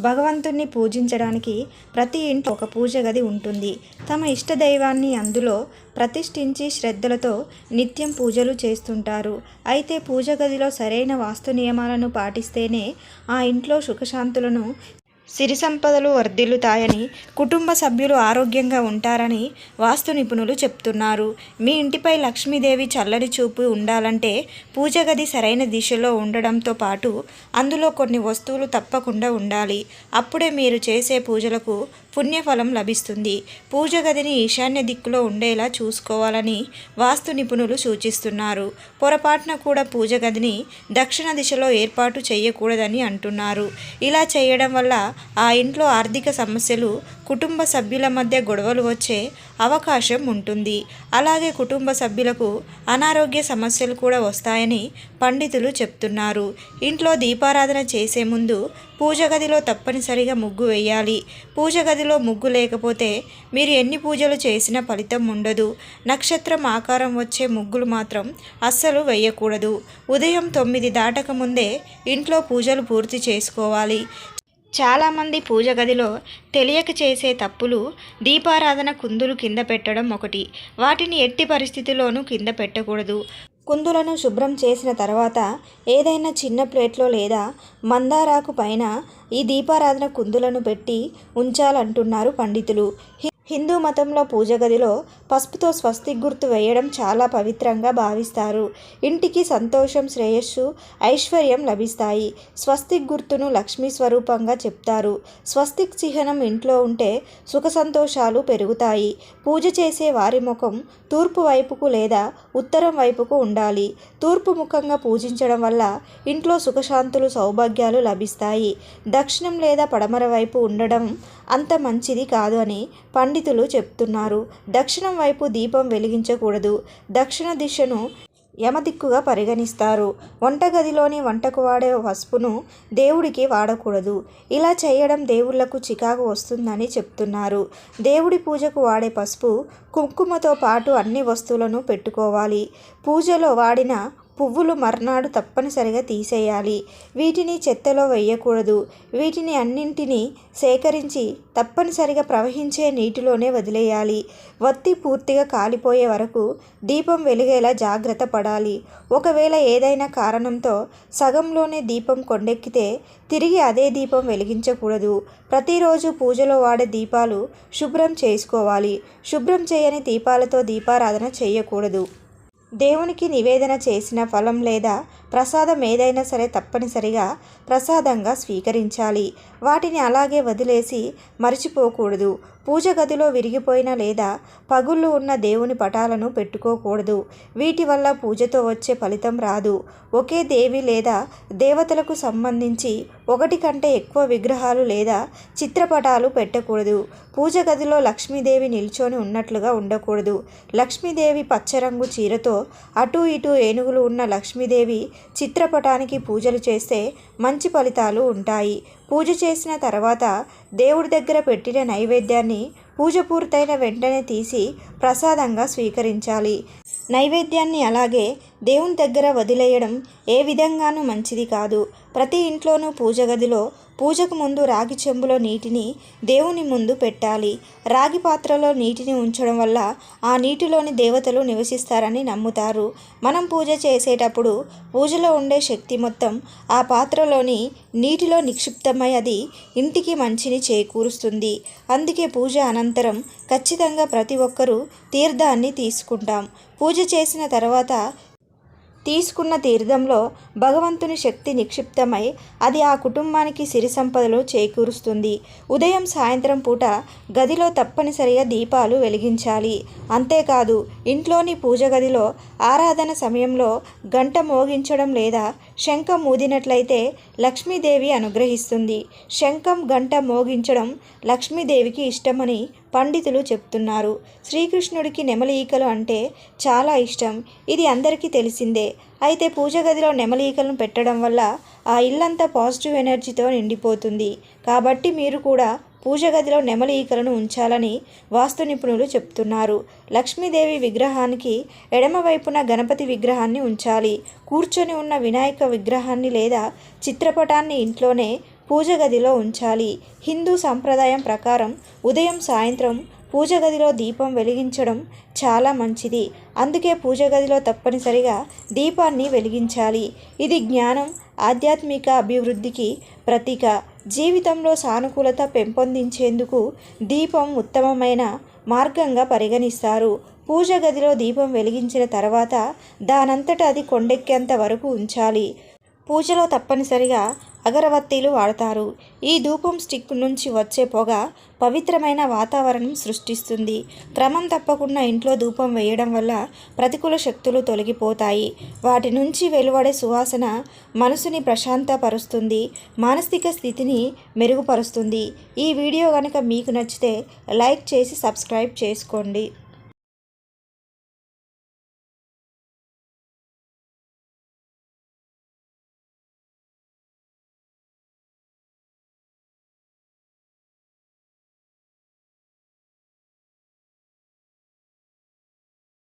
భగవంతుణ్ణి పూజించడానికి ప్రతి ఇంట్లో ఒక పూజ గది ఉంటుంది. తమ ఇష్ట దైవాన్ని అందులో ప్రతిష్ఠించి శ్రద్ధలతో నిత్యం పూజలు చేస్తుంటారు. అయితే పూజ గదిలో సరైన వాస్తు నియమాలను పాటిస్తేనే ఆ ఇంట్లో సుఖశాంతులను సిరి సంపదలు వర్ధిల్లుతాయని కుటుంబ సభ్యులు ఆరోగ్యంగా ఉంటారని వాస్తు నిపుణులు చెప్తున్నారు. మీ ఇంటిపై లక్ష్మీదేవి చల్లని చూపు ఉండాలంటే పూజ గది సరైన దిశలో ఉండడంతో పాటు అందులో కొన్ని వస్తువులు తప్పకుండా ఉండాలి. అప్పుడే మీరు చేసే పూజలకు పుణ్యఫలం లభిస్తుంది. పూజ గదిని ఈశాన్య దిక్కులో ఉండేలా చూసుకోవాలని వాస్తు నిపుణులు సూచిస్తున్నారు. పొరపాటున కూడా పూజ గదిని దక్షిణ దిశలో ఏర్పాటు చేయకూడదని అంటున్నారు. ఇలా చేయడం వల్ల ఆ ఇంట్లో ఆర్థిక సమస్యలు కుటుంబ సభ్యుల మధ్య గొడవలు వచ్చే అవకాశం ఉంటుంది. అలాగే కుటుంబ సభ్యులకు అనారోగ్య సమస్యలు కూడా వస్తాయని పండితులు చెప్తున్నారు. ఇంట్లో దీపారాధన చేసే ముందు పూజ గదిలో తప్పనిసరిగా ముగ్గు వేయాలి. పూజ గదిలో ముగ్గు లేకపోతే మీరు ఎన్ని పూజలు చేసినా ఫలితం ఉండదు. నక్షత్రం ఆకారం వచ్చే ముగ్గులు మాత్రం అస్సలు వేయకూడదు. ఉదయం తొమ్మిది దాటక ముందే ఇంట్లో పూజలు పూర్తి చేసుకోవాలి. చాలామంది పూజ గదిలో తెలియక చేసే తప్పులు దీపారాధన కుందులు కింద పెట్టడం ఒకటి. వాటిని ఎట్టి పరిస్థితిలోనూ కింద పెట్టకూడదు. కుందులను శుభ్రం చేసిన తర్వాత ఏదైనా చిన్న ప్లేట్లో లేదా మందారాకు పైన ఈ దీపారాధన కుందులను పెట్టి ఉంచాలంటున్నారు పండితులు. హిందూ మతంలో పూజ గదిలో పసుపుతో స్వస్తిక్ గుర్తు వేయడం చాలా పవిత్రంగా భావిస్తారు. ఇంటికి సంతోషం శ్రేయస్సు ఐశ్వర్యం లభిస్తాయి. స్వస్తిక్ గుర్తును లక్ష్మీ స్వరూపంగా చెప్తారు. స్వస్తిక్ చిహ్నం ఇంట్లో ఉంటే సుఖ సంతోషాలు పెరుగుతాయి. పూజ చేసే వారి ముఖం తూర్పు వైపుకు లేదా ఉత్తరం వైపుకు ఉండాలి. తూర్పు ముఖంగా పూజించడం వల్ల ఇంట్లో సుఖశాంతులు సౌభాగ్యాలు లభిస్తాయి. దక్షిణం లేదా పడమర వైపు ఉండడం అంత మంచిది కాదు అని పండితులు చెప్తున్నారు. దక్షిణం వైపు దీపం వెలిగించకూడదు. దక్షిణ దిశను యమదిక్కుగా పరిగణిస్తారు. వంటగదిలోని వంటకు వాడే పసుపును దేవుడికి వాడకూడదు. ఇలా చేయడం దేవుళ్ళకు చికాకు వస్తుందని చెప్తున్నారు. దేవుడి పూజకు వాడే పసుపు కుంకుమతో పాటు అన్ని వస్తువులను పెట్టుకోవాలి. పూజలో వాడిన పువ్వులు మర్నాడు తప్పనిసరిగా తీసేయాలి. వీటిని చెత్తలో వేయకూడదు. వీటిని అన్నింటినీ సేకరించి తప్పనిసరిగా ప్రవహించే నీటిలోనే వదిలేయాలి. వత్తి పూర్తిగా కాలిపోయే వరకు దీపం వెలిగేలా జాగ్రత్త పడాలి. ఒకవేళ ఏదైనా కారణంతో సగంలోనే దీపం కొండెక్కితే తిరిగి అదే దీపం వెలిగించకూడదు. ప్రతిరోజు పూజలో వాడే దీపాలు శుభ్రం చేసుకోవాలి. శుభ్రం చేయని దీపాలతో దీపారాధన చేయకూడదు. దేవునికి నివేదన చేసిన ఫలం లేదా ప్రసాదం ఏదైనా సరే తప్పనిసరిగా ప్రసాదంగా స్వీకరించాలి. వాటిని అలాగే వదిలేసి మరచిపోకూడదు. పూజ గదిలో విరిగిపోయిన లేదా పగుళ్ళు ఉన్న దేవుని పటాలను పెట్టుకోకూడదు. వీటి వల్ల పూజతో వచ్చే ఫలితం రాదు. ఒకే దేవి లేదా దేవతలకు సంబంధించి ఒకటి కంటే ఎక్కువ విగ్రహాలు లేదా చిత్రపటాలు పెట్టకూడదు. పూజ గదిలో లక్ష్మీదేవి నిల్చొని ఉన్నట్లుగా ఉండకూడదు. లక్ష్మీదేవి పచ్చరంగు చీరతో అటు ఇటు ఏనుగులు ఉన్న లక్ష్మీదేవి చిత్రపటానికి పూజలు చేస్తే మంచి ఫలితాలు ఉంటాయి. పూజ చేసిన తర్వాత దేవుడి దగ్గర పెట్టిన నైవేద్యాన్ని పూజ పూర్తయిన వెంటనే తీసి ప్రసాదంగా స్వీకరించాలి. నైవేద్యాన్ని అలాగే దేవుని దగ్గర వదిలేయడం ఏ విధంగానూ మంచిది కాదు. ప్రతి ఇంట్లోనూ పూజ గదిలో పూజకు ముందు రాగి చెంబులో నీటిని దేవుని ముందు పెట్టాలి. రాగి పాత్రలో నీటిని ఉంచడం వల్ల ఆ నీటిలోని దేవతలు నివసిస్తారని నమ్ముతారు. మనం పూజ చేసేటప్పుడు పూజలో ఉండే శక్తి మొత్తం ఆ పాత్రలోని నీటిలో నిక్షిప్తమై అది ఇంటికి మంచిని చేకూరుస్తుంది. అందుకే పూజ అనంతరం ఖచ్చితంగా ప్రతి ఒక్కరూ తీర్థాన్ని తీసుకుంటాం. పూజ చేసిన తర్వాత తీసుకున్న తీర్థంలో భగవంతుని శక్తి నిక్షిప్తమై అది ఆ కుటుంబానికి సిరి సంపదలు చేకూరుస్తుంది. ఉదయం సాయంత్రం పూట గదిలో తప్పనిసరిగా దీపాలు వెలిగించాలి. అంతేకాదు ఇంట్లోని పూజ గదిలో ఆరాధన సమయంలో గంట మోగించడం లేదా శంఖం ఊదినట్లయితే లక్ష్మీదేవి అనుగ్రహిస్తుంది. శంఖం గంట మోగించడం లక్ష్మీదేవికి ఇష్టమని పండితులు చెప్తున్నారు. శ్రీకృష్ణుడికి నెమలి ఈకలు అంటే చాలా ఇష్టం. ఇది అందరికీ తెలిసిందే. అయితే పూజ గదిలో నెమలీకలను పెట్టడం వల్ల ఆ ఇల్లంతా పాజిటివ్ ఎనర్జీతో నిండిపోతుంది. కాబట్టి మీరు కూడా పూజ గదిలో నెమలి ఈకలను ఉంచాలని వాస్తు నిపుణులు చెప్తున్నారు. లక్ష్మీదేవి విగ్రహానికి ఎడమవైపున గణపతి విగ్రహాన్ని ఉంచాలి. కూర్చొని ఉన్న వినాయక విగ్రహాన్ని లేదా చిత్రపటాన్ని ఇంట్లోనే పూజ గదిలో ఉంచాలి. హిందూ సంప్రదాయం ప్రకారం ఉదయం సాయంత్రం పూజ గదిలో దీపం వెలిగించడం చాలా మంచిది. అందుకే పూజ గదిలో తప్పనిసరిగా దీపాన్ని వెలిగించాలి. ఇది జ్ఞానం ఆధ్యాత్మిక అభివృద్ధికి ప్రతీక. జీవితంలో సానుకూలత పెంపొందించేందుకు దీపం ఉత్తమమైన మార్గంగా పరిగణిస్తారు. పూజ గదిలో దీపం వెలిగించిన తర్వాత దానంతట అది కొండెక్కేంత వరకు ఉంచాలి. పూజలో తప్పనిసరిగా అగరవత్తీలు వాడతారు. ఈ ధూపం స్టిక్ నుంచి వచ్చే పొగ పవిత్రమైన వాతావరణం సృష్టిస్తుంది. క్రమం తప్పకుండా ఇంట్లో ధూపం వేయడం వల్ల ప్రతికూల శక్తులు తొలగిపోతాయి. వాటి నుంచి వెలువడే సువాసన మనసుని ప్రశాంతపరుస్తుంది. మానసిక స్థితిని మెరుగుపరుస్తుంది. ఈ వీడియో కనుక మీకు నచ్చితే లైక్ చేసి సబ్స్క్రైబ్ చేసుకోండి.